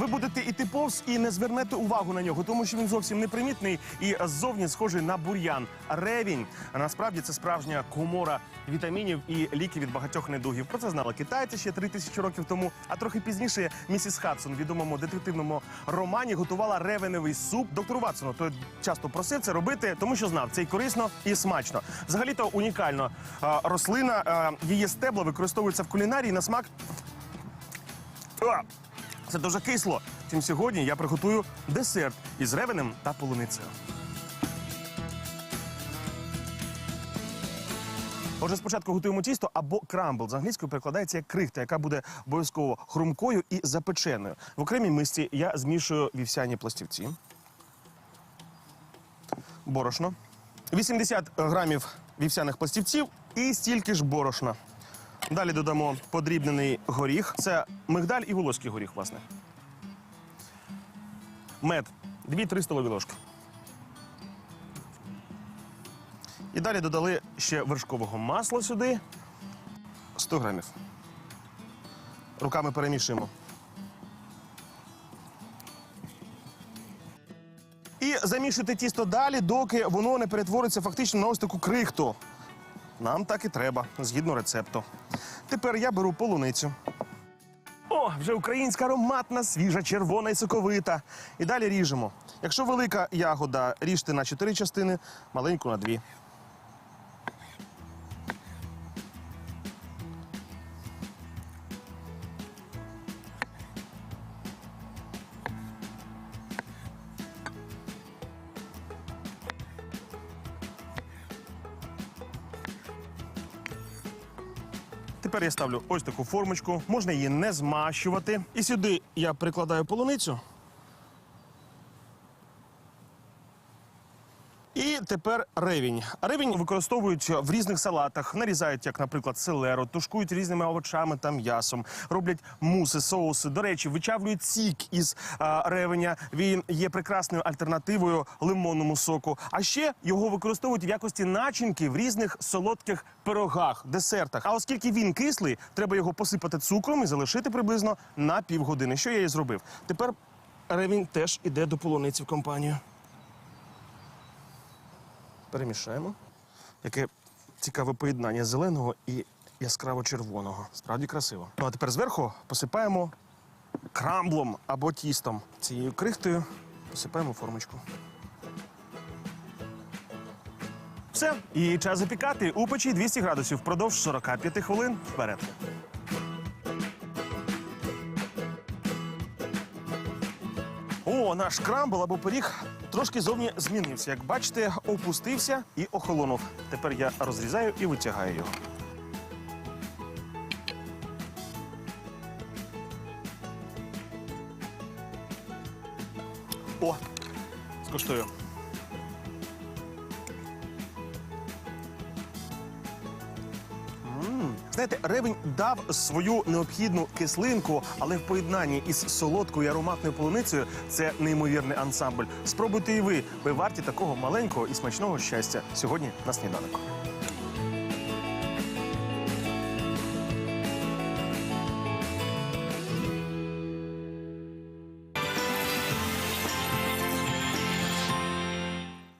Ви будете іти повз і не звернете увагу на нього, тому що він зовсім непримітний і ззовні схожий на бур'ян. Ревінь. Насправді це справжня комора вітамінів і ліків від багатьох недугів. Про це знали китайці ще три тисячі років тому. А трохи пізніше місіс Хадсон відомому детективному романі готувала ревеневий суп. Доктору Ватсону той часто просив це робити, тому що знав це і корисно, і смачно. Взагалі-то унікально. Рослина, її стебла використовуються в кулінарії на смак. Це дуже кисло. Тим сьогодні я приготую десерт із ревенем та полуницею. Отже, спочатку готуємо тісто або крамбл. З англійською перекладається як крихта, яка буде обов'язково хрумкою і запеченою. В окремій мисці я змішую вівсяні пластівці, борошно, 80 грамів вівсяних пластівців і стільки ж борошна. Далі додамо подрібнений горіх. Це мигдаль і волоський горіх, власне. Мед 2-3 столові ложки. І далі додали ще вершкового масла сюди. 100 грамів. Руками перемішуємо. І замішуйте тісто далі, доки воно не перетвориться фактично на ось таку крихту. Нам так і треба, згідно рецепту. Тепер я беру полуницю. О, вже українська ароматна, свіжа, червона і соковита. І далі ріжемо. Якщо велика ягода, ріжте на чотири частини, маленьку на 2. Тепер я ставлю ось таку формочку. Можна її не змащувати. І сюди я прикладаю полуницю. І тепер ревінь. Ревінь використовують в різних салатах, нарізають, як, наприклад, селеру, тушкують різними овочами та м'ясом, роблять муси, соуси. До речі, вичавлюють сік із а, ревеня. Він є прекрасною альтернативою лимонному соку. А ще його використовують в якості начинки в різних солодких пирогах, десертах. А оскільки він кислий, треба його посипати цукром і залишити приблизно на півгодини. Що я і зробив. Тепер ревінь теж іде до полуниці в компанію. Перемішаємо. Яке цікаве поєднання зеленого і яскраво червоного. Справді красиво. Ну а тепер зверху посипаємо крамблом або тістом. Цією крихтою посипаємо формочку. Все. І час запікати у печі 200 градусів впродовж 45 хвилин вперед. О, наш крамбл або пиріг трошки зовні змінився. Як бачите, опустився і охолонув. Тепер я розрізаю і витягаю його. О, скуштую. Знаєте, ревень дав свою необхідну кислинку, але в поєднанні із солодкою і ароматною полуницею це неймовірний ансамбль. Спробуйте і ви. Ви варті такого маленького і смачного щастя сьогодні на сніданок.